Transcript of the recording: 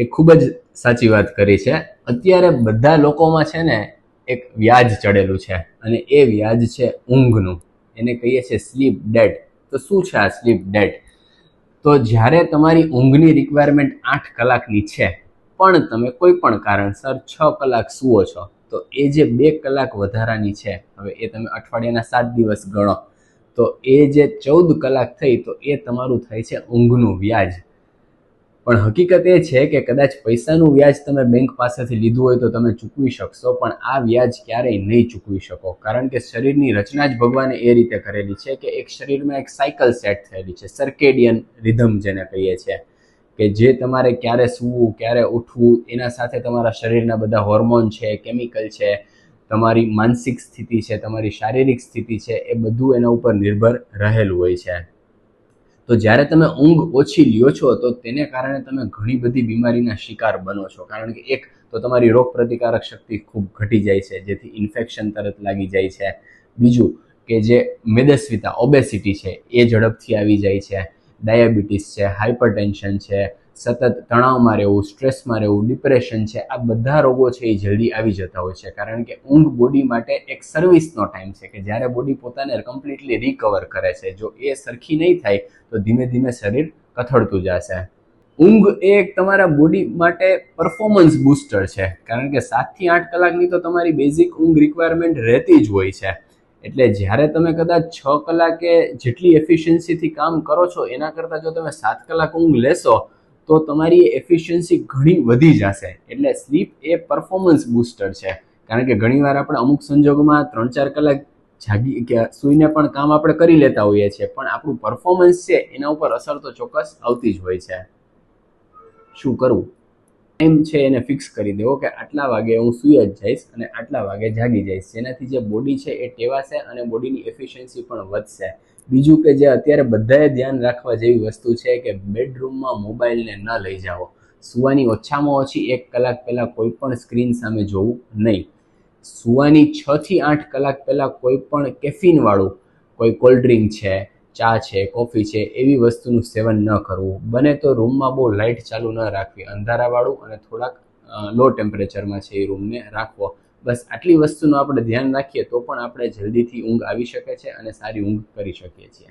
એ ખૂબ જ સાચી વાત કરી છે. અત્યારે બધા લોકોમાં છે ને એક વ્યાજ ચડેલું છે અને એ વ્યાજ છે ઊંઘનું. એને કહીએ છીએ સ્લીપ ડેટ. તો શું છે આ સ્લીપ ડેટ? તો જ્યારે તમારી ઊંઘની રિક્વાયરમેન્ટ આઠ કલાકની છે, પણ તમે કોઈ પણ કારણસર છ કલાક સુવો છો, તો એ જે બે કલાક વધારાની છે, હવે એ તમે અઠવાડિયાના સાત દિવસ ગણો, તો એ જે ચૌદ કલાક થઈ, તો એ તમારું થાય છે ઊંઘનું વ્યાજ. પણ હકીકત એ છે કે કદાચ પૈસાનું વ્યાજ તમે બેંક પાસેથી લીધું હોય તો તમે ચૂકવી શકશો, પણ આ વ્યાજ ક્યારેય નહીં ચૂકવી શકો. કારણ કે શરીરની રચના જ ભગવાને એ રીતે કરેલી છે કે એક શરીરમાં એક સાયકલ સેટ થયેલી છે સર્કેડિયન રિધમ જેને કહીએ છીએ. કે જે તમારે ક્યારે સૂવું, ક્યારે ઉઠવું, એના સાથે તમારા શરીરના બધા હોર્મોન છે કેમિકલ છે, તમારી માનસિક સ્થિતિ છે, તમારી શારીરિક સ્થિતિ છે, એ બધું એના ઉપર નિર્ભર રહેલું હોય છે. તો જ્યારે તમે ઊંઘ ઓછી લ્યો છો, તો તેને કારણે તમે ઘણી બધી બીમારીના શિકાર બનો છો. કારણ કે એક તો તમારી રોગ પ્રતિકારક શક્તિ ખૂબ ઘટી જાય છે, જેથી ઇન્ફેક્શન તરત લાગી જાય છે. બીજું કે જે મેદસ્વીતા ઓબેસિટી છે, એ ઝડપથી આવી જાય છે. ડાયાબિટીસ છે હાઇપરટેન્શન છે સતત તણાવમાં રહેવું, સ્ટ્રેસમાં રહેવું, ડિપ્રેશન છે, આ બધા રોગો છે એ જલ્દી આવી જતા હોય છે. કારણ કે ઊંઘ બોડી માટે એક સર્વિસનો ટાઈમ છે કે જ્યારે બોડી પોતાને કમ્પ્લીટલી રિકવર કરે છે. જો એ સરખી નહીં થાય, તો ધીમે ધીમે શરીર કથળતું જશે. ઊંઘ એ એક તમારા બોડી માટે પરફોર્મન્સ બૂસ્ટર છે. કારણ કે સાતથી આઠ કલાકની તો તમારી બેઝિક ઊંઘ રિક્વાયરમેન્ટ રહેતી જ હોય છે. એટલે જ્યારે તમે કદાચ છ કલાકે જેટલી એફિશિયન્સીથી કામ કરો છો, એના કરતાં જો તમે સાત કલાક ઊંઘ લેશો તો તમારી એફિશિયન્સી ઘણી વધી જશે. એટલે સ્લીપ એ પરફોર્મન્સ બૂસ્ટર છે. કારણ કે ઘણીવાર આપણે અમુક સંજોગોમાં ત્રણ ચાર કલાક જાગી કે સૂઈને પણ કામ આપણે કરી લેતા હોઈએ છીએ, પણ આપણું પરફોર્મન્સ છે એના ઉપર અસર તો ચોક્કસ આવતી જ હોય છે. શું કરવું? ટાઈમ છે એને ફિક્સ કરી દેવો કે આટલા વાગે હું સૂઈ જ જઈશ અને આટલા વાગે જાગી જઈશ. જેનાથી જે બોડી છે એ ટેવાશે અને બોડીની એફિશિયન્સી પણ વધશે. બીજું કે જે અત્યારે બધાએ ધ્યાન રાખવા જેવી વસ્તુ છે કે બેડરૂમમાં મોબાઈલને ન લઈ જાઓ. સુવાની ઓછામાં ઓછી એક કલાક પહેલાં કોઈ પણ સ્ક્રીન સામે જોવું નહીં. સુવાની છ થી આઠ કલાક પહેલાં કોઈ પણ કેફીનવાળું કોઈ કોલ્ડ ડ્રિંક છે ચા છે, કોફી છે, એવી વસ્તુનું સેવન ન કરવું. બને તો રૂમમાં બહુ લાઇટ ચાલુ ન રાખવી. અંધારાવાળું અને થોડાક લો ટેમ્પરેચરમાં છે એ રૂમને રાખવો. બસ આટલી વસ્તુનું આપણે ધ્યાન રાખીએ તો પણ આપણે જલ્દીથી ઊંઘ આવી શકે છે અને સારી ઊંઘ કરી શકીએ છીએ.